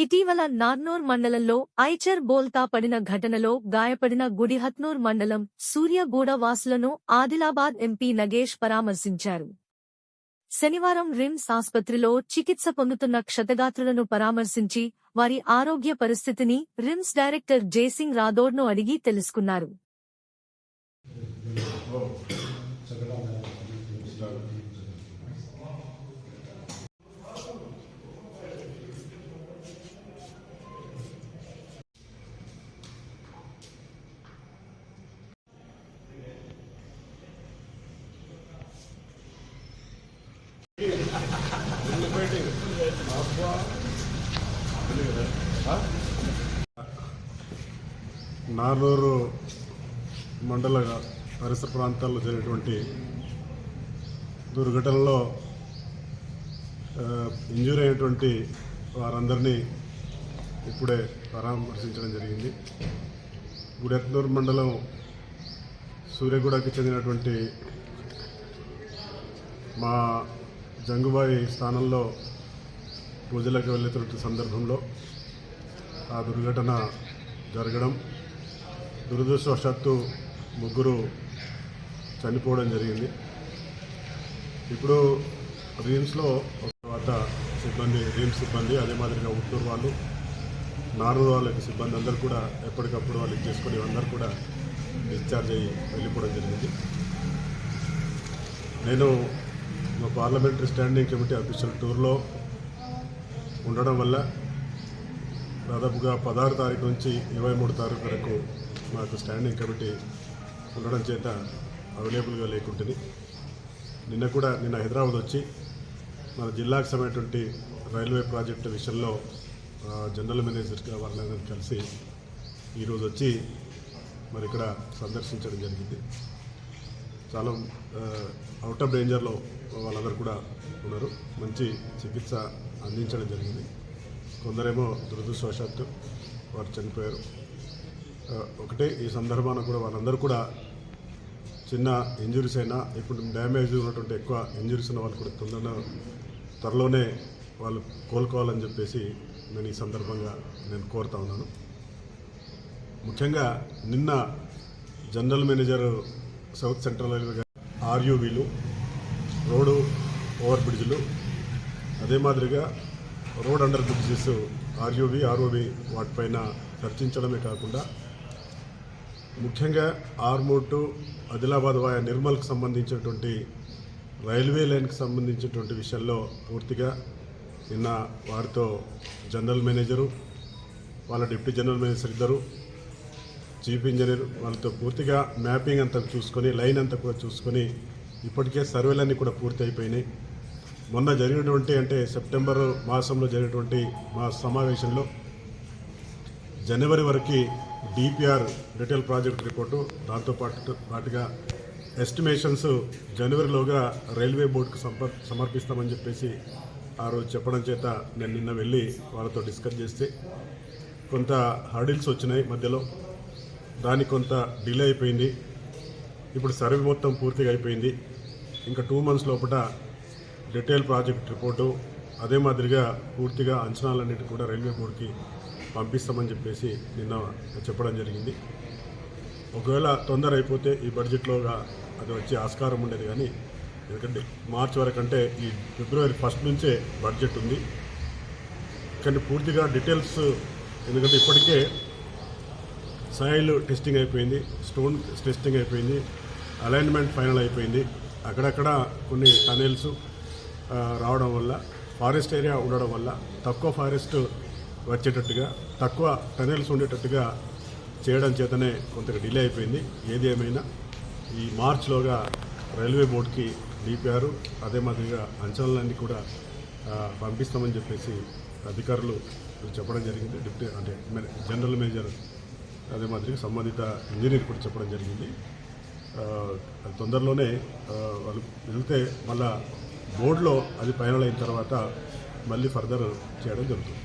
ఇటీవల నార్నూర్ మండలంలో ఐచర్ బోల్తా పడిన ఘటనలో గాయపడిన గుడిహత్నూర్ మండలం సూర్యగూడ వాసులను ఆదిలాబాద్ ఎంపీ నగేష్ పరామర్శించారు. శనివారం రిమ్స్ ఆసుపత్రిలో చికిత్స పొందుతున్న క్షతగాత్రులను పరామర్శించి వారి ఆరోగ్య పరిస్థితిని రిమ్స్ డైరెక్టర్ జేసింగ్ రాథోడ్ను అడిగి తెలుసుకున్నారు. నార్నూరు మండల పరిసర ప్రాంతాల్లో జరిగినటువంటి దుర్ఘటనలో ఆ, ఇంజూరీ అయినటువంటి వారందరినీ ఇప్పుడే పరామర్శించడం జరిగింది. గుడెత్నూరు మండలం సూర్యగూడకి చెందినటువంటి మా జంగుబాయి స్థానంలో పూజలకు వెళ్ళేటువంటి సందర్భంలో ఆ దుర్ఘటన జరగడం దురదృష్టవశాత్తు ముగ్గురు చనిపోవడం జరిగింది. ఇప్పుడు రీమ్స్లో తర్వాత సిబ్బంది రీమ్స్ సిబ్బంది అదే మాదిరిగా ఉత్తూరు వాళ్ళు నార్మల్ వాళ్ళకి సిబ్బంది అందరూ కూడా ఎప్పటికప్పుడు వాళ్ళు చేసుకుని అందరూ కూడా డిశ్చార్జ్ అయ్యి వెళ్ళిపోవడం జరిగింది. నేను మా పార్లమెంటరీ స్టాండింగ్ కమిటీ అఫీషియల్ టూర్లో ఉండడం వల్ల దాదాపుగా పదహారు తారీఖు నుంచి ఇరవై మూడు తారీఖు వరకు మాకు స్టాండింగ్ కమిటీ ఉండడం చేత అవైలబుల్గా లేకుంటుంది. నిన్న కూడా నిన్న హైదరాబాద్ వచ్చి మన జిల్లాకు సమయటువంటి రైల్వే ప్రాజెక్టు విషయంలో జనరల్ మేనేజర్గా వాళ్ళందరినీ కలిసి ఈరోజు వచ్చి మరి ఇక్కడ సందర్శించడం జరిగింది. చాలా అవుట్ ఆఫ్ డేంజర్లో వాళ్ళందరూ కూడా ఉన్నారు. మంచి చికిత్స అందించడం జరిగింది. కొందరేమో దురదృష్టవశాత్తు వారు చనిపోయారు. ఒకటే ఈ సందర్భాన కూడా వాళ్ళందరూ కూడా చిన్న ఇంజురీస్ అయినా ఇప్పుడు డ్యామేజ్ ఉన్నటువంటి ఎక్కువ ఇంజురీస్ ఉన్న వాళ్ళు కూడా తొందరగా త్వరలోనే వాళ్ళు కోలుకోవాలని చెప్పేసి నేను ఈ సందర్భంగా నేను కోరుతా ఉన్నాను. ముఖ్యంగా నిన్న general manager south central railway ఆర్యూవీలు road over బ్రిడ్జ్లు అదే మాదిరిగా road under bridges RUV ROV వాటిపైన చర్చించడమే కాకుండా ముఖ్యంగా ఆర్మూర్ టు ఆదిలాబాద్ వాయ నిర్మల్కి సంబంధించినటువంటి రైల్వే లైన్కి సంబంధించినటువంటి విషయాల్లో పూర్తిగా నిన్న వారితో జనరల్ మేనేజరు వాళ్ళ డిప్యూటీ జనరల్ మేనేజర్ ఇద్దరు చీఫ్ ఇంజనీర్ వాళ్ళతో పూర్తిగా మ్యాపింగ్ అంతా చూసుకొని లైన్ అంతా కూడా చూసుకొని ఇప్పటికే సర్వేలన్నీ కూడా పూర్తి అయిపోయినాయి. మొన్న జరిగినటువంటి అంటే సెప్టెంబర్ మాసంలో జరిగినటువంటి మా సమావేశంలో జనవరి వరకు డిపిఆర్ రిటైల్ ప్రాజెక్ట్ రిపోర్టు దాంతో పాటు పాటుగా ఎస్టిమేషన్స్ జనవరిలోగా రైల్వే బోర్డుకు సంపర్ సమర్పిస్తామని చెప్పేసి ఆ రోజు చెప్పడం చేత నేను నిన్న వెళ్ళి వాళ్ళతో డిస్కస్ చేస్తే కొంత హర్డిల్స్ వచ్చినాయి మధ్యలో. దానికి కొంత డిలే అయిపోయింది. ఇప్పుడు సర్వే మొత్తం పూర్తిగా అయిపోయింది. ఇంకా టూ మంత్స్ లోపల డీటెయిల్ ప్రాజెక్ట్ రిపోర్టు అదే మాదిరిగా పూర్తిగా అంచనాలన్నిటి కూడా రైల్వే బోర్డుకి పంపిస్తామని చెప్పేసి నిన్న చెప్పడం జరిగింది. ఒకవేళ తొందర అయిపోతే ఈ బడ్జెట్లోగా అది వచ్చే ఆస్కారం ఉండేది కానీ ఎందుకంటే మార్చ్ వరకు అంటే ఈ ఫిబ్రవరి ఫస్ట్ నుంచే బడ్జెట్ ఉంది. కానీ పూర్తిగా డీటెయిల్స్ ఎందుకంటే ఇప్పటికే సాయిల్ టెస్టింగ్ అయిపోయింది స్టోన్ టెస్టింగ్ అయిపోయింది అలైన్మెంట్ ఫైనల్ అయిపోయింది. అక్కడక్కడ కొన్ని టనెల్స్ రావడం వల్ల ఫారెస్ట్ ఏరియా ఉండడం వల్ల తక్కువ ఫారెస్ట్ వచ్చేటట్టుగా తక్కువ టనెల్స్ ఉండేటట్టుగా చేయడం చేతనే కొంత డిలే అయిపోయింది. ఏది ఏమైనా ఈ మార్చ్లోగా రైల్వే బోర్డుకి డిపిఆర్ అదే మాదిరిగా అంచనాలన్నీ కూడా పంపిస్తామని చెప్పేసి అధికారులు చెప్పడం జరిగింది. డిప్యూటీ అంటే జనరల్ మేనేజర్ అదే మాదిరి సంబంధిత ఇంజనీర్ కూడా చెప్పడం జరిగింది. అది తొందరలోనే వాళ్ళు వెళ్తే మళ్ళా బోర్డులో అది ఫైనల్ అయిన తర్వాత మళ్ళీ ఫర్దర్ చేయడం జరుగుతుంది.